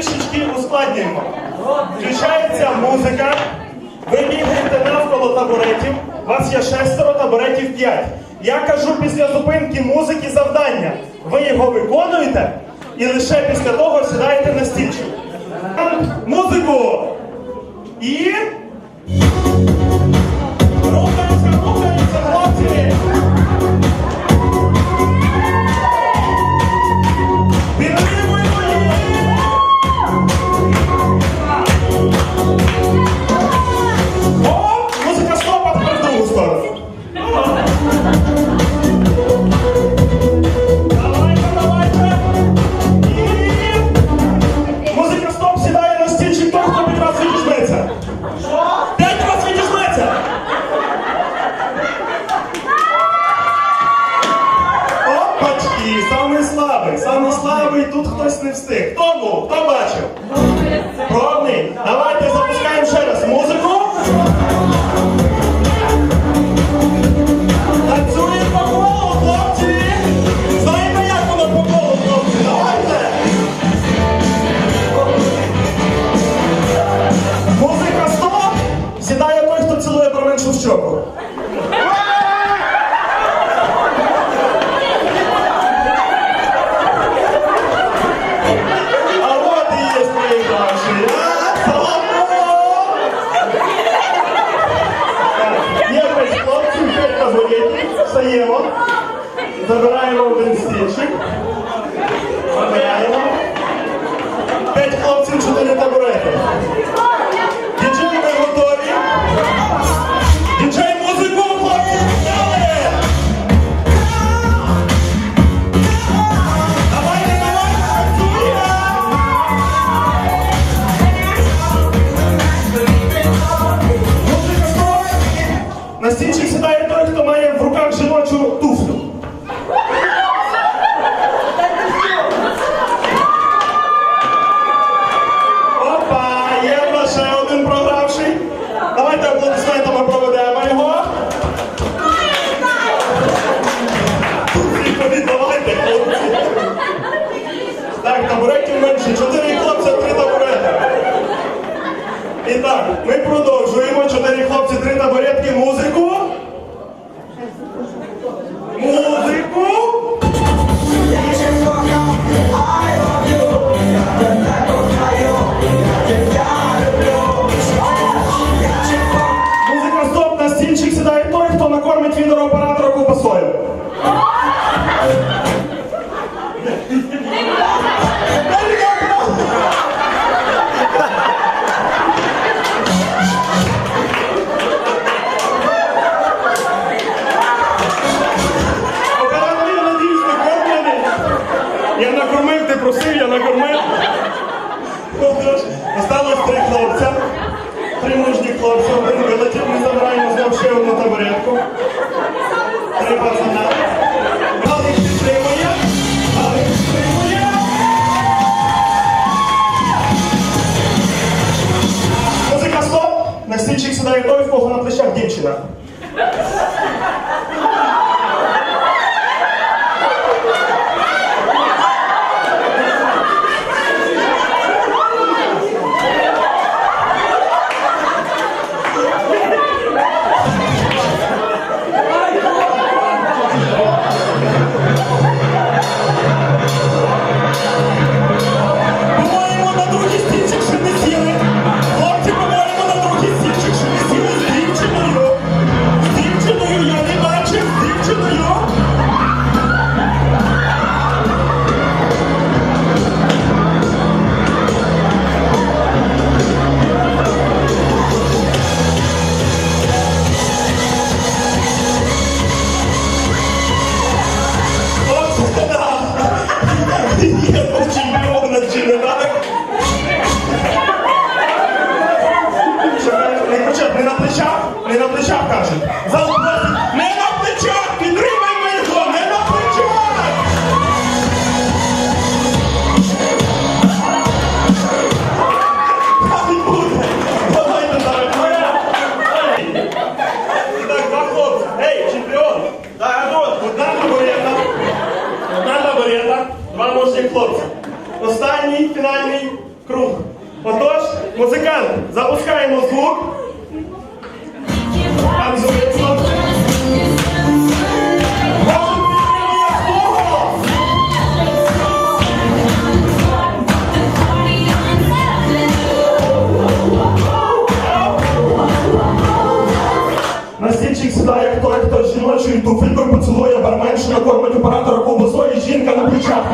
трішечки ускладнюємо. Включається музика, ви бігаєте навколо табуретів, у вас є шестеро табуретів п'ять. Я кажу після зупинки музики завдання. Ви його виконуєте і лише після того сідаєте на стільчик. Музику! І. слабий, самий тут хтось не встиг. Хто був? Хто бачив? 5 хлопців, 4 табурети. Діджей, ви готові? Діджей, Три мужні хлопці, один вилетів, ми забираємо знову ще одну табуретку. Три пацана. Музика стоп. На сідає той, в кого на плечах дівчина. можуть. Не на плечах! Не на плечах! Одна таборета! Два мужні хлопці! Останній фінальний круг! Отож, музикант, запускаємо звук! Насильчик сідає, як той, хто жіночою туфелькою поцілує, барменшина кормить оператора ковбасою, жінка на плечах.